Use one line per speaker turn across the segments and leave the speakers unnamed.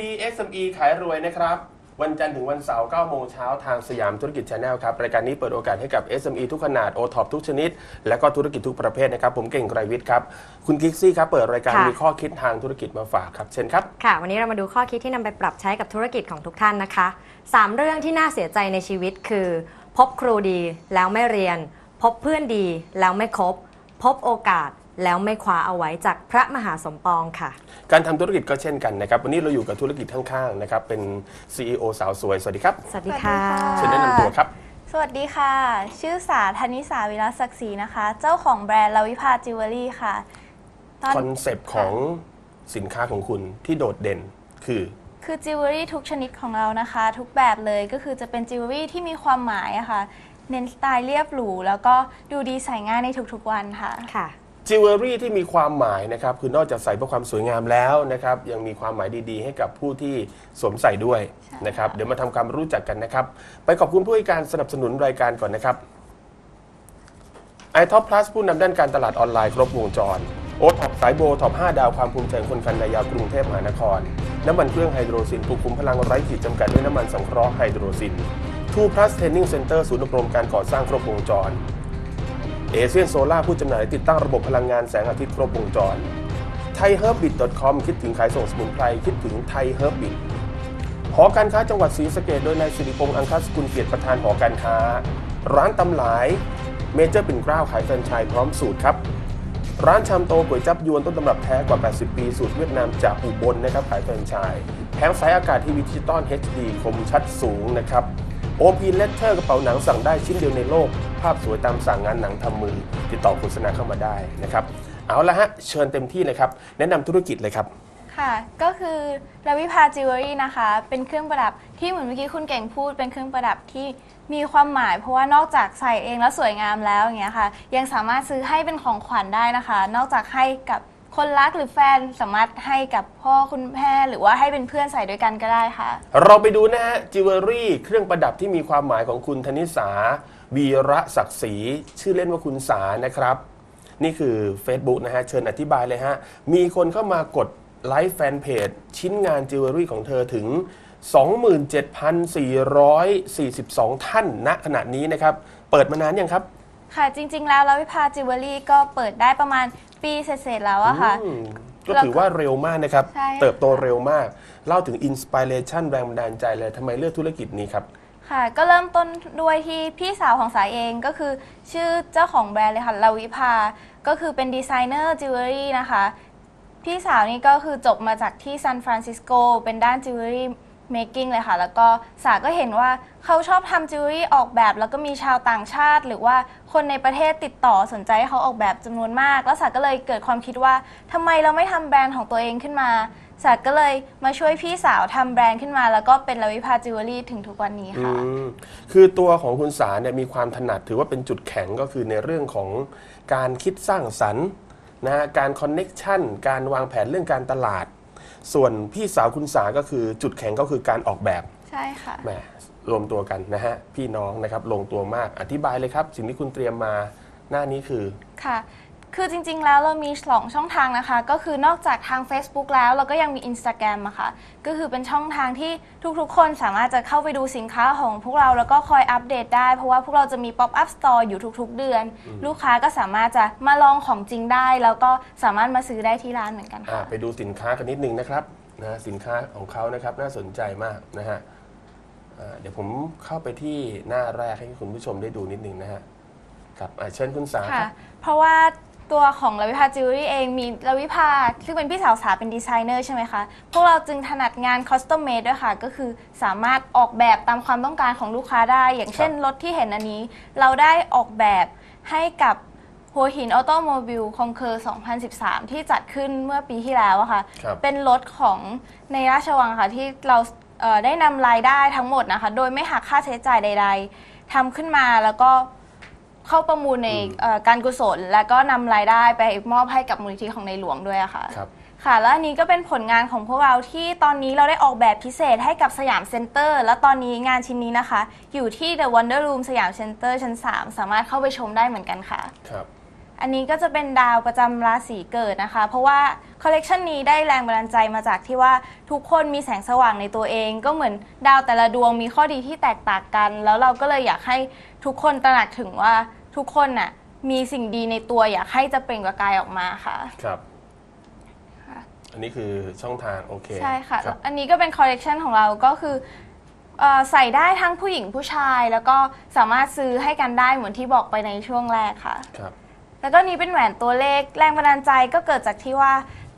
ดี SME ขายรวยนะครับ วันจันทร์ถึงวันเสาร์9โมงเช้าทางสยามธุรกิจชาแนลครับ รายการนี้เปิดโอกาสให้กับ SME ทุกขนาด o t o p ทุกชนิด และก็ธุรกิจทุกประเภทนะครับ ผมเก่งไกรวิทย์ครับ คุณกิกซี่ครับ เปิดรายการ
ค่ะ
มีข้อคิดทางธุรกิจมาฝากครับ เชิญครับ
ค่ะ วันนี้เรามาดูข้อคิดที่นำไปปรับใช้กับธุรกิจของทุกท่านนะคะ 3 เรื่องที่น่าเสียใจในชีวิตคือ พบครูดีแล้วไม่เรียน พบเพื่อนดีแล้วไม่คบ พบโอกาส แล้วไม่คว้าเอาไว้จากพระมหาสมปองค่ะ
การทำธุรกิจก็เช่นกันนะครับ วันนี้เราอยู่กับธุรกิจข้างๆนะครับเป็น CEO สาวสวย สวัสดีครับ
สวัสดีค่ะ
เชิญแนะนำตัวครับ
สวัสดีค่ะ ชื่อสาธนิสาวิรัสศักดิ์ศรีนะคะ เจ้าของแบรนด์ลาวิภาจิวเวลรี่ค่ะ ตอน
คอนเซปต์ของสินค้าของคุณที่โดดเด่นคือ
คือจิวเวลรี่ทุกชนิดของเรานะคะ ทุกแบบเลยก็คือจะเป็นจิวเวลรี่ที่มีความหมายอะค่ะ เน้นสไตล์เรียบหรู แล้วก็ดูดีใส่ง่ายในทุกๆวันค่ะ
ค่ะ
จิวเวลรี่ที่มีความหมายนะครับคือนอกจากใส่เพื่อความสวยงามแล้วนะครับยังมีความหมายดีๆ ให้กับผู้ที่สวมใส่ด้วยนะครับเดี๋ยวมาทำความรู้จักกันนะครับ ไปขอบคุณผู้ให้การสนับสนุนรายการก่อนนะครับ i t o p Plus ผู้นำด้านการตลาดออนไลน์ครบวงจร โอท็อปสายโบท็อป 5 ดาวความภูมิใจของคนคันนายาวกรุงเทพมหานคร น้ำมันเครื่องไฮโดรซินปลูกคุมพลังไร้ขีดจำกัดด้วยน้ำมันสังเคราะห์ไฮโดรซิน Two Plus Training Center ศูนย์อบรมการก่อสร้างครบวงจร เอเชียนโซล่าผู้จำหน่ายติดตั้งระบบพลังงานแสงอาทิตย์ครบวงจรไทยเฮิร์บิท .com คิดถึงขายส่งสมุนไพร คิดถึงไทยเฮิร์บิทหอการค้าจังหวัดศรีสะเกดโดยนายสิริพงษ์อังคสกุลเกียรติประธานหอการค้า ร้านตำหลายเมเจอร์ปิ่นเกล้าขายแฟรนไชส์พร้อมสูตรครับ ร้านชามโตก๋วยจับยวนต้นตำรับแท้กว่า 80 ปีสูตรเวียดนามจากอุบลนะครับขายแฟรนไชส์แผงสายอากาศทีวีดิจิตอล HD คมชัดสูงนะครับ OP Letter กระเป๋าหนังสั่งได้ชิ้นเดียวในโลก ภาพสวยตามสั่งงานหนังทำมือ ติดต่อโฆษณาเข้ามาได้นะครับเอาละฮะเชิญเต็มที่เลยครับ แนะนำธุรกิจเลยครับ
ค่ะ ก็คือลาวิภาจิวเวลรี่นะคะ เป็นเครื่องประดับที่เหมือนเมื่อกี้คุณเก่งพูด เป็นเครื่องประดับที่มีความหมาย เพราะว่านอกจากใส่เองแล้วสวยงามแล้วอย่างเงี้ยค่ะ ยังสามารถซื้อให้เป็นของขวัญได้นะคะ นอกจากให้กับคนรักหรือแฟนสามารถให้กับพ่อคุณแม่หรือว่าให้เป็นเพื่อนใส่ด้วยกันก็ได้ค่ะ
เราไปดูนะฮะจิวเวลรี่เครื่องประดับที่มีความหมายของคุณธนิสา วีระศักดิ์ศรีชื่อเล่นว่าคุณสานะครับ นี่คือ Facebook นะฮะ เชิญอธิบายเลยฮะ มีคนเข้ามากดไลค์แฟนเพจชิ้นงานจิวเวลรี่ของเธอถึง 27,442 ท่านณขณะนี้นะครับ เปิดมานานยังครับ
ค่ะจริง ๆ แล้วลาวิภาจิวเวลรี่ก็เปิดได้ประมาณปีเศษๆแล้วอะค่ะ
อืมก็ถือว่าเร็วมากนะครับ
ใช่ค่ะ
เติบโตเร็วมาก เล่าถึงอินสปิเรชันแรงบันดาลใจเลยทำไมเลือกธุรกิจนี้ครับ
ค่ะ ก็เริ่มต้นด้วยที่พี่สาวของสายเองก็คือชื่อเจ้าของแบรนด์เลยค่ะลาวิภา ก็คือเป็นดีไซเนอร์จิวเวลรี่นะคะ พี่สาวนี่ก็คือจบมาจากที่ซานฟรานซิสโกเป็นด้านจิวเวลรี่เมคกิ้งเลยค่ะ แล้วก็สาก็เห็นว่าเขาชอบทำจิวเวลรี่ออกแบบ แล้วก็มีชาวต่างชาติ หรือว่าคนในประเทศติดต่อสนใจให้เขาออกแบบจำนวนมาก แล้วสาก็เลยเกิดความคิดว่าทำไมเราไม่ทำแบรนด์ของตัวเองขึ้นมา สาก็เลยมาช่วยพี่สาวทำแบรนด์ขึ้นมา แล้วก็เป็นลาวิภาจิวเวลรี่ถึงทุกวันนี้ค่ะ
อืมคือตัวของคุณสาเนี่ยมีความถนัดถือว่าเป็นจุดแข็งก็คือในเรื่องของการคิดสร้างสรรค์นะฮะการคอนเน็กชันการวางแผนเรื่องการตลาด ส่วนพี่สาวคุณสาก็คือจุดแข็งก็คือการออกแบบ
ใช่ค่ะ
แหมรวมตัวกันนะฮะพี่น้องนะครับลงตัวมากอธิบายเลยครับ สิ่งที่คุณเตรียมมาหน้านี้คือ
ค่ะ คือจริงๆ แล้วเรามีสองช่องทางนะคะ ก็คือนอกจากทาง Facebook แล้วเราก็ยังมี Instagram อะค่ะ ก็คือเป็นช่องทางที่ทุกๆ คนสามารถจะเข้าไปดูสินค้าของพวกเราแล้วก็คอยอัปเดตได้ เพราะว่าพวกเราจะมี Pop Up Store อยู่ทุกๆ เดือน ลูกค้าก็สามารถจะมาลองของจริงได้ แล้วก็สามารถมาซื้อได้ที่ร้านเหมือนกัน
อ่า
ค่ะ
ไปดูสินค้ากันนิดนึงนะครับนะสินค้าของเขานะครับน่าสนใจมากนะฮะอ่าเดี๋ยวผมเข้าไปที่หน้าแรกให้คุณผู้ชมได้ดูนิดนึงนะฮะครับอ่าเชิญคุณสาค
ค่ะ
รับ
เพราะว่า ตัวของลาวิภาจิวเวลรี่เองมีลาวิภาซึ่งเป็นพี่สาวสาเป็นดีไซเนอร์ใช่ไหมคะ พวกเราจึงถนัดงานคอสตอมเมดด้วยค่ะ ก็คือสามารถออกแบบตามความต้องการของลูกค้าได้ อย่างเช่นรถที่เห็นอันนี้ เราได้ออกแบบให้กับหัวหินออโตโมบิลคองเคอร์ 2013 ที่จัดขึ้นเมื่อปีที่แล้วอะค่ะ
ครับ
เป็นรถของในราชวังค่ะ ที่เราเอ่อได้นำรายได้ทั้งหมดนะคะ โดยไม่หักค่าใช้จ่ายใด ๆทำขึ้นมาแล้วก็ เข้าประมูลในเอ่อการกุศล แล้วก็นำรายได้ไปมอบให้กับมูลนิธิของในหลวงด้วยอะค่ะ
ครับ
ค่ะ แล้วอันนี้ก็เป็นผลงานของพวกเราที่ตอนนี้เราได้ออกแบบพิเศษให้กับสยามเซ็นเตอร์ และตอนนี้งานชิ้นนี้นะคะ อยู่ที่ The Wonder Room สยามเซ็นเตอร์ชั้น 3 สามารถเข้าไปชมได้เหมือนกันค่ะ
ครับ
อันนี้ก็จะเป็นดาวประจำราศีเกิดนะคะ เพราะว่าคอลเลกชันนี้ได้แรงบันดาลใจมาจากที่ว่าทุกคนมีแสงสว่างในตัวเอง ก็เหมือนดาวแต่ละดวงมีข้อดีที่แตกต่างกัน แล้วเราก็เลยอยากให้ ทุกคนตระหนักถึงว่าทุกคนน่ะมีสิ่งดีในตัวอยากให้จะเปล่งประกายออกมาค่ะ
ครับ
ค่ะ
อันนี้คือช่องทางโอเค
ใช่ค่ะ
รับ
อันนี้ก็เป็นคอลเลกชันของเราก็คือเอ่อใส่ได้ทั้งผู้หญิงผู้ชาย แล้วก็สามารถซื้อให้กันได้เหมือนที่บอกไปในช่วงแรกค่ะ
ครับ
แล้วก็นี้เป็นแหวนตัวเลขแรงบันดาลใจก็เกิดจากที่ว่า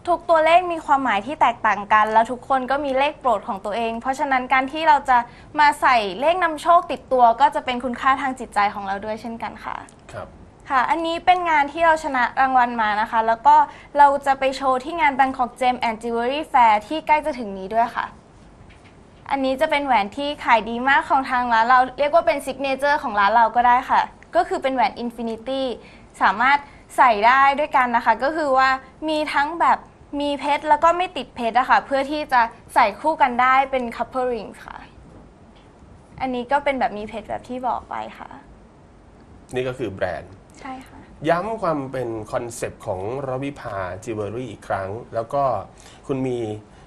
ทุกตัวเลขมีความหมายที่แตกต่างกัน แล้วทุกคนก็มีเลขโปรดของตัวเอง เพราะฉะนั้นการที่เราจะมาใส่เลขนำโชคติดตัว ก็จะเป็นคุณค่าทางจิตใจของเราด้วยเช่นกันค่ะ
ครับ
ค่ะ อันนี้เป็นงานที่เราชนะรางวัลมานะคะ แล้วก็เราจะไปโชว์ที่งาน Bangkok Gem and Jewelry Fair ที่ใกล้จะถึงนี้ด้วยค่ะ อันนี้จะเป็นแหวนที่ขายดีมากของทางร้านเรา เรียกว่าเป็นซิกเนเจอร์ของร้านเราก็ได้ค่ะ ก็คือเป็นแหวน Infinity สามารถใส่ได้ด้วยกันนะคะ ก็คือว่ามีทั้งแบบ มีเพชรแล้วก็ไม่ติดเพชรอะค่ะ เพื่อที่จะใส่คู่กันได้เป็น couple rings ค่ะ อันนี้ก็เป็นแบบมีเพชรแบบที่บอกไปค่ะ
นี่ก็คือแบรนด์
ใช่ค่ะ
ย้ำความเป็นคอนเซปต์ของรวิภาจิวเวลรี่อีกครั้ง แล้วก็คุณมี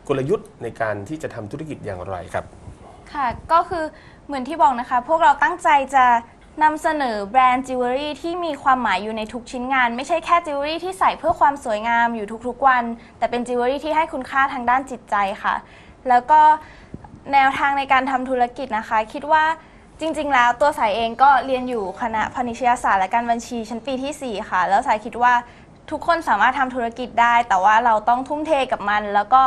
กลยุทธ์ในการที่จะทำธุรกิจอย่างไรครับ
ค่ะ ก็คือเหมือนที่บอกนะคะ พวกเราตั้งใจจะ นำเสนอแบรนด์จิวเวลรี่ที่มีความหมายอยู่ในทุกชิ้นงาน ไม่ใช่แค่จิวเวลรี่ที่ใส่เพื่อความสวยงามอยู่ทุกๆวัน แต่เป็นจิวเวลรี่ที่ให้คุณค่าทางด้านจิตใจค่ะ แล้วก็แนวทางในการทำธุรกิจนะคะ คิดว่าจริง ๆ แล้วตัวสายเองก็เรียนอยู่คณะพาณิชยศาสตร์และการบัญชีชั้นปีทีสี่ 4 ค่ะ แล้วสายคิดว่าทุกคนสามารถทำธุรกิจได้ แต่ว่าเราต้องทุ่มเทกับมัน แล้วก็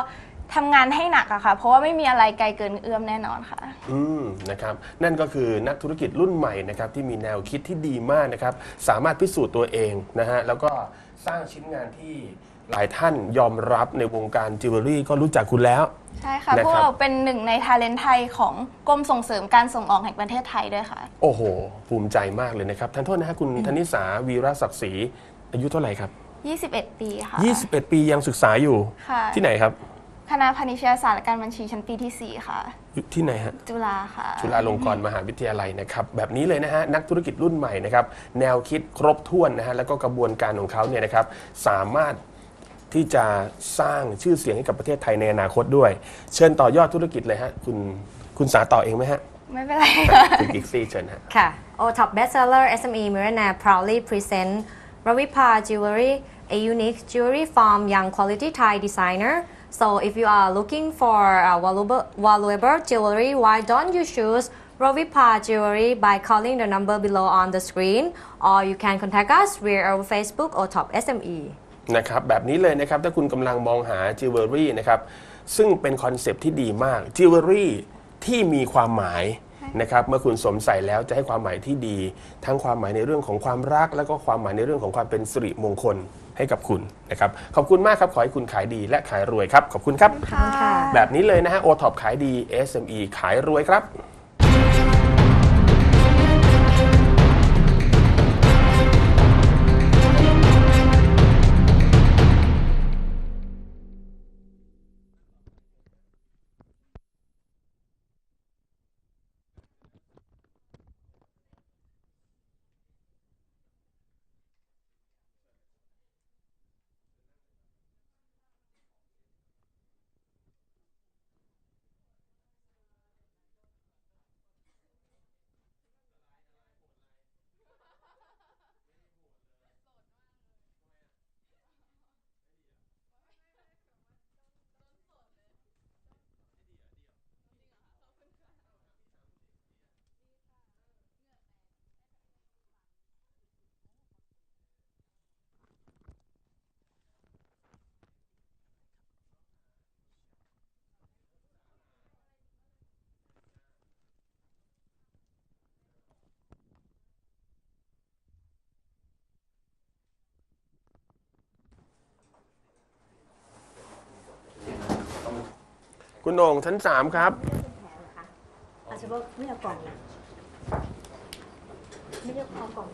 ทำงานให้หนักอะค่ะ เพราะว่าไม่มีอะไรไกลเกินเอื้อมแน่นอนค่ะ
อืมนะครับนั่นก็คือนักธุรกิจรุ่นใหม่นะครับที่มีแนวคิดที่ดีมากนะครับสามารถพิสูจน์ตัวเองนะฮะแล้วก็สร้างชิ้นงานที่หลายท่านยอมรับในวงการจิวเวลรี่ก็รู้จักคุณแล้ว
ใช่ค่ะ
นะครับ
พวกเราเป็นหนึ่งในทาเลนต์ไทยของกรมส่งเสริมการส่งออกแห่งประเทศไทยด้วยค่ะ
โอ้โห ภูมิใจมากเลยนะครับท่านโทษนะฮะคุณธนิสาวีรศักดิ์ศรีอายุเท่าไหร่ครับ
21 ปีค่ะ
21 ปียังศึกษาอยู่
ค่ะ
ที่ไหนครับ
คณะพาณิชยศาสตร์และการบัญชีชั้นปีที่ 4 ค่ะ
อยู่ที่ไหนฮะ
จุฬาค่ะ
จุฬาลงกรณ์มหาวิทยาลัยนะครับ แบบนี้เลยนะฮะ นักธุรกิจรุ่นใหม่นะครับ แนวคิดครบถ้วนนะฮะ แล้วก็กระบวนการของเขาเนี่ยนะครับ สามารถที่จะสร้างชื่อเสียงให้กับประเทศไทยในอนาคตด้วย เชิญต่อยอดธุรกิจเลยฮะ คุณคุณสาต่อเองไหมฮะ
ไม่เป็นไรค่ะ
คุณกิกซี่เชิญฮะ
ค่ะ O Top Bestseller SME Millionaire proudly present Ravipa Jewelry, a unique jewelry from young quality Thai designer. So if you are looking for uh, valuable, valuable jewelry, why don't you choose Ravipa Jewelry by calling the number below on the screen, or you can contact us via our Facebook or Top SME.
นะครับแบบนี้เลยนะครับถ้าคุณกำลังมองหาจิวเวลรี่นะครับซึ่งเป็นคอนเซปต์ที่ดีมากจิวเวลรี่ที่มีความหมาย นะครับเมื่อคุณสวมใส่แล้วจะให้ความหมายที่ดี ทั้งความหมายในเรื่องของความรัก แล้วก็ความหมายในเรื่องของความเป็นสิริมงคลให้กับคุณนะครับขอบคุณมากครับ ขอให้คุณขายดีและขายรวยครับ ขอบคุณครับ
ค่ะ
แบบนี้เลยนะฮะโอท็อปขายดี SME ขายรวยครับ คุณโหน่งชั้นสามครับ
อาจจะว่าไม่เอากล่องนะไม่ได้เอากล่อง